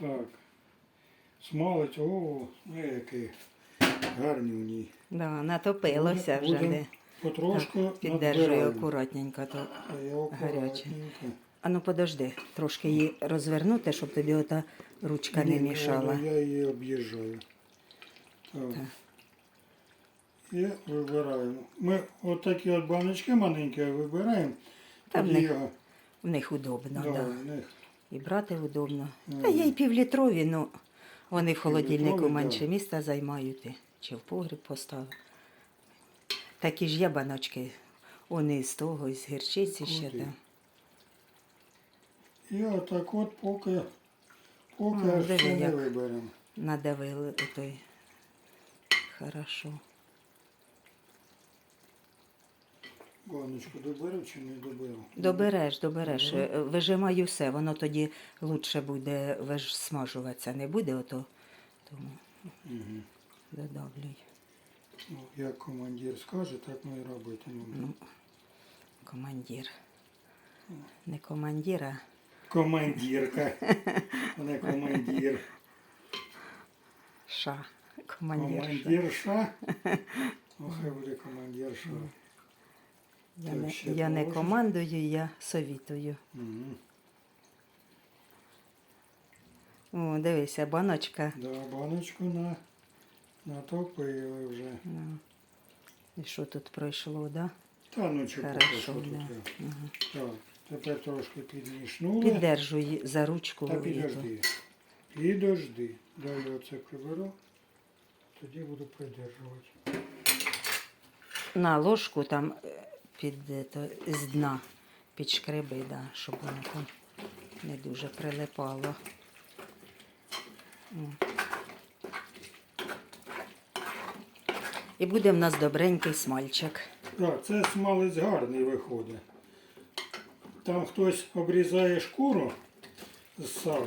Так. Смалець, о, ну який гарний у ній. Да, натопилося вже. Будем Де. Потрошку Так, надбираємо. акуратненько. То. А я гаряче. акуратненько. А ну подожди, трошки її розвернути, щоб тобі ота ручка не Ні, мішала. Я її об'їжджаю. Так. Так. І вибираємо. Ми от от баночки маленькі вибираємо. Та в них В них удобно, да, да. в них І брати удобно. Мгм. Та є і півлітрові, ну вони в холодильнику менше міста займають. Чи в погріб поставив. Такі ж є баночки. Вони з того, з гірчиці ще, да. І отак от поки, поки А, аж не виберемо. Надавили отой. Хорошо. Баночку доберу чи не доберу? Добереш, добереш. Е, Вижимай усе, воно тоді лучше буде виж- смажуватися. Не буде ото, тому Угу. додавлюй. Ну, як командир скаже, так ми і робитимемо. Ну, командир. Не командир, а Командирка, а не командир. ша. Командир. ша. Командирша. Ну, хай буде командирша. Я, не, я не командую, я совітую. Угу. О, дивися, баночка. Да, баночку на, натопили вже. Ну, і що тут пройшло, да? Та ну поки Хорошо, тут. да. є. Ага. Так, тепер трошки підмішнули. Піддержуй за ручку. Та підожди. Підожди. Дай я оце приберу. Тоді буду придержувати. На ложку там е, під е, то, з дна підшкреби, да, щоб воно там не дуже прилипало. О. І буде в нас добренький смальчик. Так, це смалець гарний виходить. Там хтось обрізає шкуру з сала,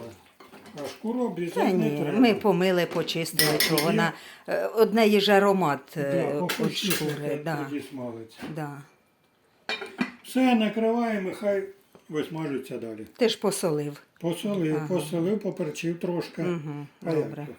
а шкуру обрізати не ні, треба. ми помили, почистили, Да, що тоді- вона е, одне є ж аромат е, да, від похочіше шкури. Да, тоді смалець. да. Все, накриваємо, хай висмажиться далі. Ти ж посолив. Посолив, Ага. посолив, поперчив трошки. Угу, А як добре. то?